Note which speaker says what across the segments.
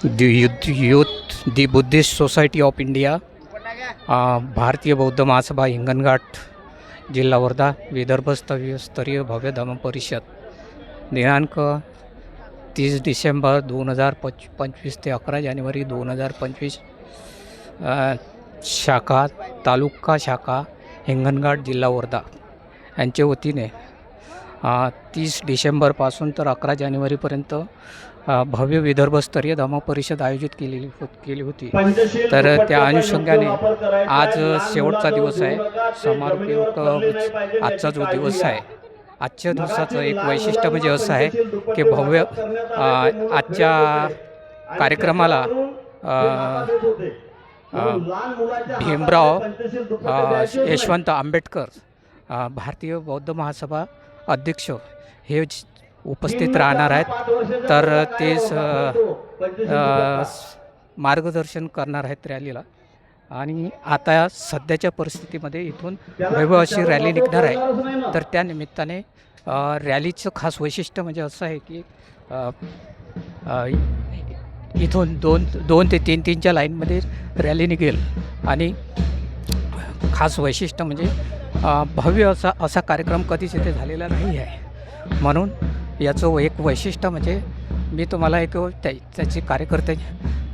Speaker 1: The youth youth the Buddhist society of India Bharatiya Bauddha Mahasabha Hinganghat जिल्हा वर्धा विदर्भ स्तरीय स्तरीय भव्य धम परिषद. दिनांक तीस डिसेंबर दोन हजार पंच पंचवीस ते अकरा जानेवारी दोन हजार पंचवीस शाखा तालुका शाखा हिंगणघाट जिल्हा वर्धा यांच्या वतीने तीस डिसेंबरपासून तर अकरा जानेवारीपर्यंत भव्य विदर्भस्तरीय धम्म परिषद आयोजित केलेली हो केली होती.
Speaker 2: तर त्या
Speaker 1: अनुषंगाने आज
Speaker 2: शेवटचा दिवस आहे.
Speaker 1: समारोप आजचा जो दिवस आहे. आजच्या दिवसाचं एक वैशिष्ट्य म्हणजे असं आहे की भव्य आजच्या कार्यक्रमाला भीमराव यशवंत आंबेडकर भारतीय बौद्ध महासभा अध्यक्ष हे उपस्थित राहणार आहेत तर ते स- मार्गदर्शन करणार आहेत रॅलीला. आणि आता सध्याच्या परिस्थितीमध्ये इथून वैभव अशी रॅली निघणार आहे. तर त्या निमित्ताने रॅलीचं खास वैशिष्ट्य म्हणजे असं आहे की इथून दोन दोन ते तीन तीनच्या लाईनमध्ये रॅली निघेल. आणि खास वैशिष्ट्य म्हणजे भव्य असा असा कार्यक्रम कधीच इथे झालेला नाही आहे. म्हणून याचं एक वैशिष्ट्य म्हणजे मी तुम्हाला एक त्या त्याचे कार्यकर्ते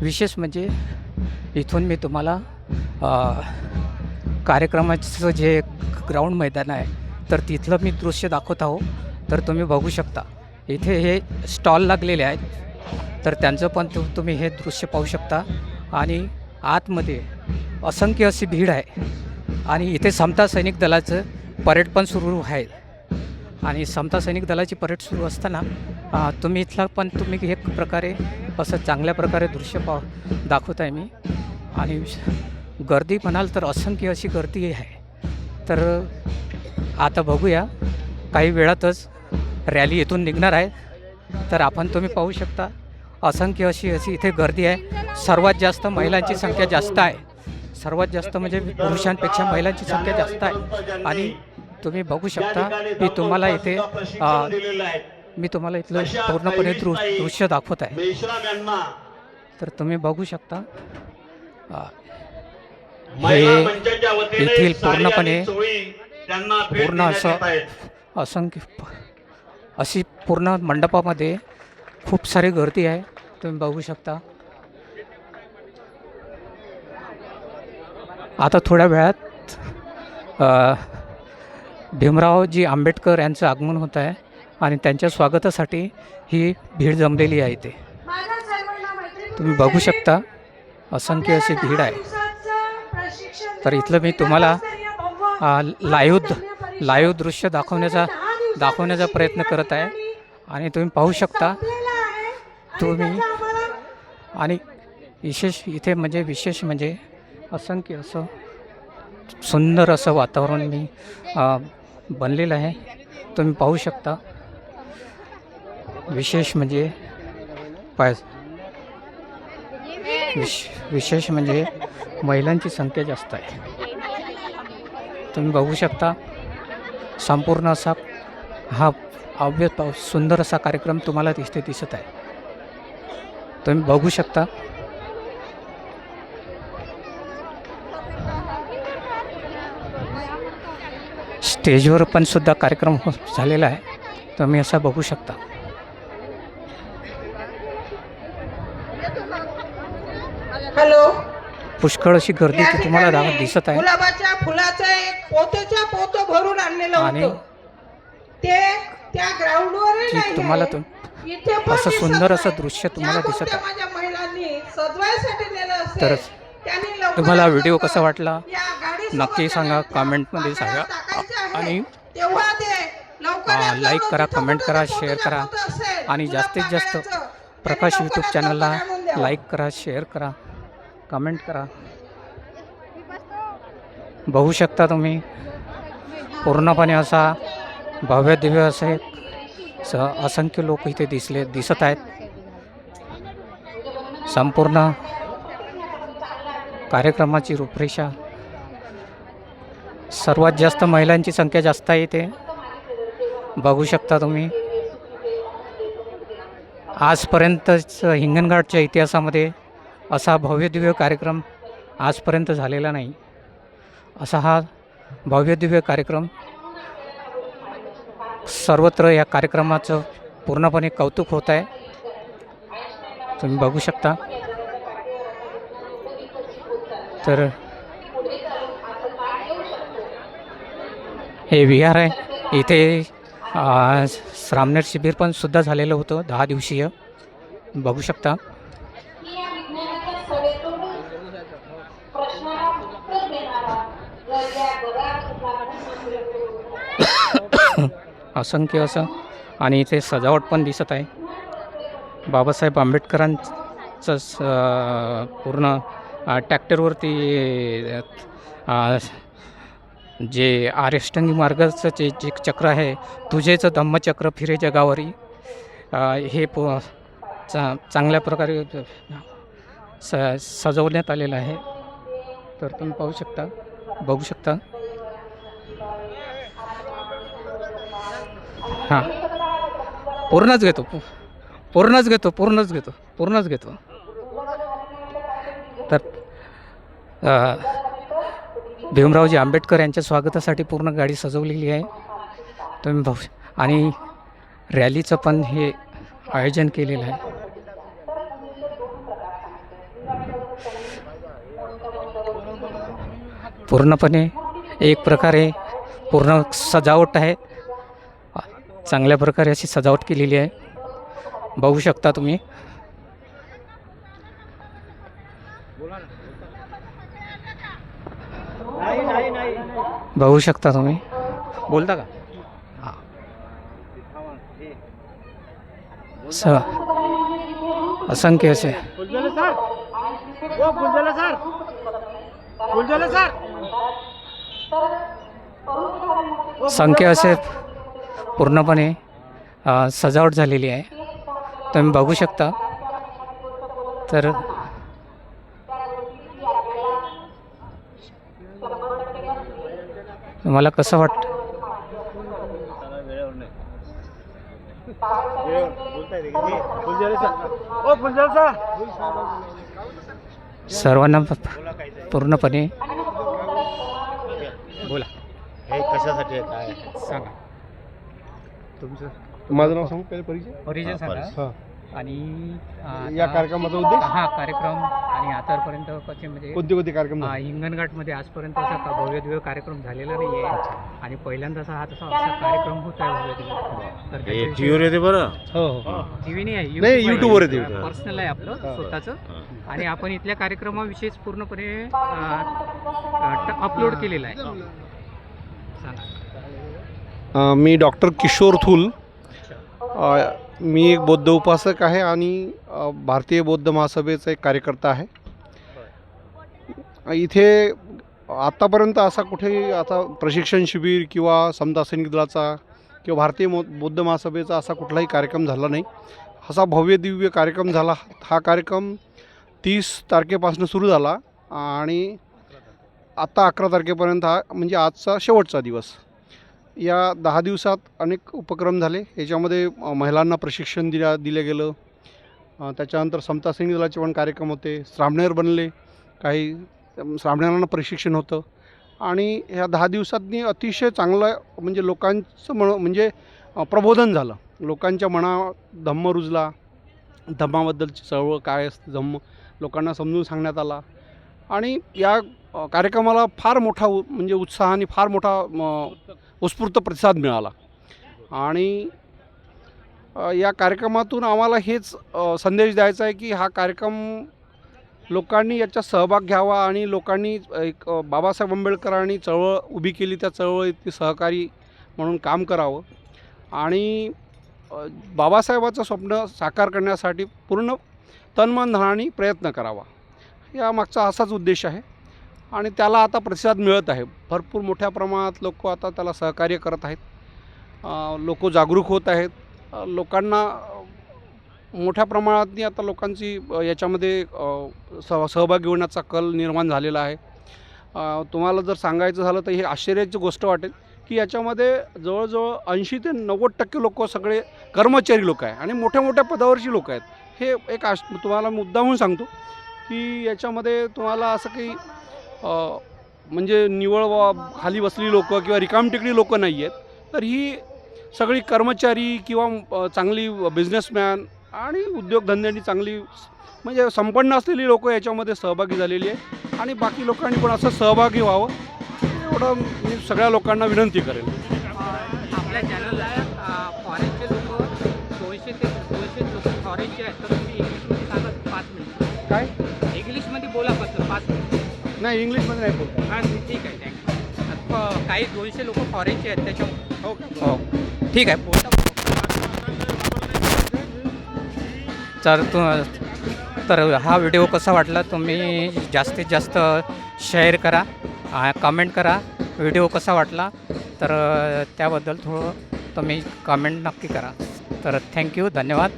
Speaker 1: विशेष म्हणजे इथून मी तुम्हाला कार्यक्रमाचं जे ग्राउंड मैदान आहे तर तिथलं मी दृश्य दाखवत आहो. तर तुम्ही बघू शकता इथे हे स्टॉल लागलेले आहेत. तर त्यांचं पण तु तुम्ही हे दृश्य पाहू शकता. आणि आतमध्ये असंख्य अशी भीड आहे. आणि इथे समता सैनिक दलाचं परेड पण सुरू आहे. आणि समता सैनिक दलाची परेड सुरू असताना तुम्ही इथला पण तुम्ही एक प्रकारे असं चांगल्या प्रकारे दृश्य पाव दाखवत आहे मी. आणि गर्दी म्हणाल तर असंख्य अशी गर्दी आहे. तर आता बघूया काही वेळातच रॅली इथून निघणार आहे. तर आपण तुम्ही पाहू शकता असंख्य अशी अशी इथे गर्दी आहे. सर्वात जास्त महिलांची संख्या जास्त आहे. सर्वात जास्त म्हणजे पुरुषांपेक्षा महिलांची संख्या जास्त आहे. आणि तुम्ही बघू शकता मी तुम्हाला इथे मी तुम्हाला इथलं पूर्णपणे दृ दृश्य दाखवत आहे. तर तुम्ही बघू शकता हे येथील पूर्णपणे पूर्ण असं असंख्य अशी पूर्ण मंडपामध्ये खूप सारी गर्दी आहे. तुम्ही बघू शकता आता थोड्या वेळात भीमरावजी आंबेडकर यांचं आगमन होत आहे आणि त्यांच्या स्वागतासाठी ही भीड जमलेली आहे इथे.
Speaker 3: तुम्ही बघू शकता
Speaker 1: असंख्य अशी भीड आहे. तर इथलं मी तुम्हाला लाईव्ह लाईव्ह दृश्य दाखवण्याचा दाखवण्याचा प्रयत्न करत आहे. आणि तुम्ही पाहू शकता तुम्ही आणि विशेष इथे म्हणजे विशेष म्हणजे असंख्य असं सुंदर असं वातावरण मी बनलेलं आहे. तुम्ही पाहू शकता. विशेष म्हणजे पाय विश विशेष म्हणजे महिलांची संख्या जास्त आहे. तुम्ही बघू शकता संपूर्ण असा हा अव्य सुंदर असा कार्यक्रम तुम्हाला तिथे दिसत आहे. तुम्ही बघू शकता स्टेजवर पण सुद्धा कार्यक्रम हो झालेला आहे. तुम्ही असा बघू शकता.
Speaker 3: हॅलो.
Speaker 1: पुष्कळ अशी गर्दी ती तुम्हाला दाखवत दिसत आहे.
Speaker 3: गुलाबाच्या फुलाचं एक पोतेच्या पोत भरून आणलेलं
Speaker 1: आणि
Speaker 3: ते त्या ग्राउंडवर
Speaker 1: तुम्हाला असं सुंदर असं. दृश्य तुम्हाला दिसत आहे.
Speaker 3: माझ्या महिलांनी सजवायसाठी नेलं
Speaker 1: तर तुम्हाला व्हिडिओ कसा वाटला? नक्की सांगा कमेंटमध्ये सांगा. आणि लाईक करा, कमेंट करा, शेअर करा. आणि जास्तीत जास्त प्रकाश यूट्यूब चॅनलला लाईक करा शेअर करा कमेंट करा. बघू शकता तुम्ही पूर्णपणे असा भव्य दिव्य असे स असंख्य लोक इथे दिसले दिसत आहेत. संपूर्ण कार्यक्रमाची रूपरेषा सर्वात जास्त महिलांची संख्या जास्त आहे इथे. बघू शकता तुम्ही. आजपर्यंतच हिंगणघाटच्या इतिहासामध्ये असा भव्यदिव्य कार्यक्रम आजपर्यंत झालेला नाही. असा हा भव्यदिव्य कार्यक्रम सर्वत्र या कार्यक्रमाचं पूर्णपणे कौतुक होत आहे. तुम्ही बघू शकता. तर हे विहार आहे. इथे श्रामनेर शिबिर पण सुद्धा झालेलं होतं दहा दिवसीय. बघू शकता. असंख्य असं. आणि इथे सजावट पण दिसत आहे. बाबासाहेब आंबेडकरांचं स- पूर्ण ट्रॅक्टरवरती जे आर्यष्टंगी मार्गाचं जे जे चक्र आहे तुझेचं धम्मचक्र फिरे जगावरी हे प चा चांगल्या प्रकारे स सजवण्यात आलेलं आहे. तर तुम्ही पाहू शकता बघू शकता. हां. पूर्णच घेतो. पूर्णच घेतो पूर्णच घेतो पूर्णच घेतो. तर भीमरावजी आंबेडकर यांच्या स्वागतासाठी पूर्ण गाडी सजवलेली आहे. तुम्ही भाऊ आणि रॅलीचं पण हे आयोजन केलेलं आहे. पूर्णपणे एक प्रकारे पूर्ण सजावट आहे. चांगल्या प्रकारे अशी सजावट केलेली आहे. बघू शकता तुम्ही. बघू शकता तुम्ही. बोलता का? हां. स. असंख्य असे. संख्या असे पूर्णपणे सजावट झालेली आहे. तुम्ही बघू शकता. तर तुम्हाला कसं वाटतं?
Speaker 4: फुलझाले सर ओ फुलझाले सर
Speaker 1: सर्वांना पूर्णपणे बोला.
Speaker 4: हे कशासाठी आहे? काय
Speaker 1: सांगा. तुमचं
Speaker 4: माझं नाव सांगू? पहिले परिचय?
Speaker 1: परिचय सांगा.
Speaker 4: हा.
Speaker 1: आणि
Speaker 4: या कार्यक्रमाचा उद्देश?
Speaker 1: हा कार्यक्रम आणि आतापर्यंत कसे म्हणजे
Speaker 4: कोणते कोणते कार्यक्रम
Speaker 1: हा? हिंगणघाटमध्ये आजपर्यंत असा का भव्य दिव्य कार्यक्रम झालेला नाही आहे आणि पहिल्यांदाच हा तसा असा कार्यक्रम होत आहे भव्य दिव्य
Speaker 5: बरं?
Speaker 4: हो हो.
Speaker 1: टीव्ही नाही आहे
Speaker 4: नाही, YouTube वर येते.
Speaker 1: पर्सनल आहे आपलं
Speaker 4: हा.
Speaker 1: स्वतःचं. आणि आपण इथल्या कार्यक्रमाविषयीच पूर्णपणे अपलोड केलेलं आहे.
Speaker 4: मी डॉक्टर किशोर थूल. मी एक बौद्ध उपासक आहे आणि भारतीय बौद्ध महासभेचा एक कार्यकर्ता आहे. इथे आत्तापर्यंत असा कुठेही आता प्रशिक्षण शिबिर किंवा समता सैनिक दलाचा किंवा भारतीय बौद्ध महासभेचा असा कुठलाही कार्यक्रम झाला नाही. असा भव्य दिव्य कार्यक्रम झाला हा कार्यक्रम तीस तारखेपासून सुरू झाला आणि आत्ता अकरा तारखेपर्यंत हा म्हणजे आजचा शेवटचा दिवस. या दहा दिवसात अनेक उपक्रम झाले. याच्यामध्ये महिलांना प्रशिक्षण दिल्या दिलं गेलं. त्याच्यानंतर समता सैनिक दलाचे पण कार्यक्रम होते. श्रामणेर बनले. काही श्रामणेरांना प्रशिक्षण होतं. आणि ह्या दहा दिवसातनी अतिशय चांगलं म्हणजे लोकांचं म्हण म्हणजे प्रबोधन झालं. लोकांच्या मना धम्म रुजला. धम्माबद्दलची चळवळ काय असते धम्म लोकांना समजून सांगण्यात आला. आणि या कार्यक्रमाला फार मोठा उ म्हणजे उत्साह आणि फार मोठा उत्स्फूर्त प्रतिसाद मिळाला. आणि या कार्यक्रमातून आम्हाला हेच संदेश द्यायचा आहे की हा कार्यक्रम लोकांनी याचा सहभाग घ्यावा आणि लोकांनी एक बाबासाहेब आंबेडकरांनी चळवळ उभी केली त्या चळवळीत सहकारी म्हणून काम करावं. आणि बाबासाहेबाचं स्वप्न साकार करण्यासाठी पूर्ण तन्मन धनाने प्रयत्न करावा. या मागचा असाच उद्देश आहे. आणि त्याला आता प्रतिसाद मिळत आहे. भरपूर मोठ्या प्रमाणात लोक आता त्याला सहकार्य करत आहेत. लोक जागरूक होत आहेत. लोकांना मोठ्या प्रमाणात आता लोकांची याच्यामध्ये सह सहभागी होण्याचा कल निर्माण झालेला आहे. तुम्हाला जर सांगायचं झालं तर हे आश्चर्याची गोष्ट वाटेल की याच्यामध्ये जवळजवळ ऐंशी ते नव्वद टक्के लोक सगळे कर्मचारी लोक आहे आणि मोठ्या मोठ्या पदावरची लोक आहेत. हे एक आश तुम्हाला मुद्दा म्हणून सांगतो की याच्यामध्ये तुम्हाला असं काही म्हणजे निवळ वा खाली बसलेली लोक किंवा रिकामटेकडी लोक नाही आहेत. तर ही सगळी कर्मचारी किंवा चांगली बिझनेसमॅन आणि उद्योगधंद्यांनी चांगली म्हणजे संपन्न असलेली लोक याच्यामध्ये सहभागी झालेली आहे आणि बाकी लोकांनी पण असं सहभागी व्हावं. एवढं मी सगळ्या लोकांना विनंती करेन.
Speaker 1: आपल्या चॅनलला फॉरेनचे लोक दोनशे ते दोनशे लोक फॉरेनचे आहेत. तर तुम्ही इंग्लिशमध्ये सांगा पाच मिनिट.
Speaker 4: काय?
Speaker 1: इंग्लिशमध्ये बोला फक्त पाच मिनिट.
Speaker 4: नाही इंग्लिशमध्ये नाही बोलतो.
Speaker 1: हां ठीक आहे थँक्यू काही दोनशे लोक फॉरेनचे आहेत त्याच्या
Speaker 4: ओके
Speaker 1: हो. ठीक आहे. बोलता तर तु तर हा व्हिडिओ कसा वाटला तुम्ही जास्तीत जास्त शेअर करा कमेंट करा. व्हिडिओ कसा वाटला तर त्याबद्दल थोडं तुम्ही कमेंट नक्की करा. तर थँक्यू धन्यवाद.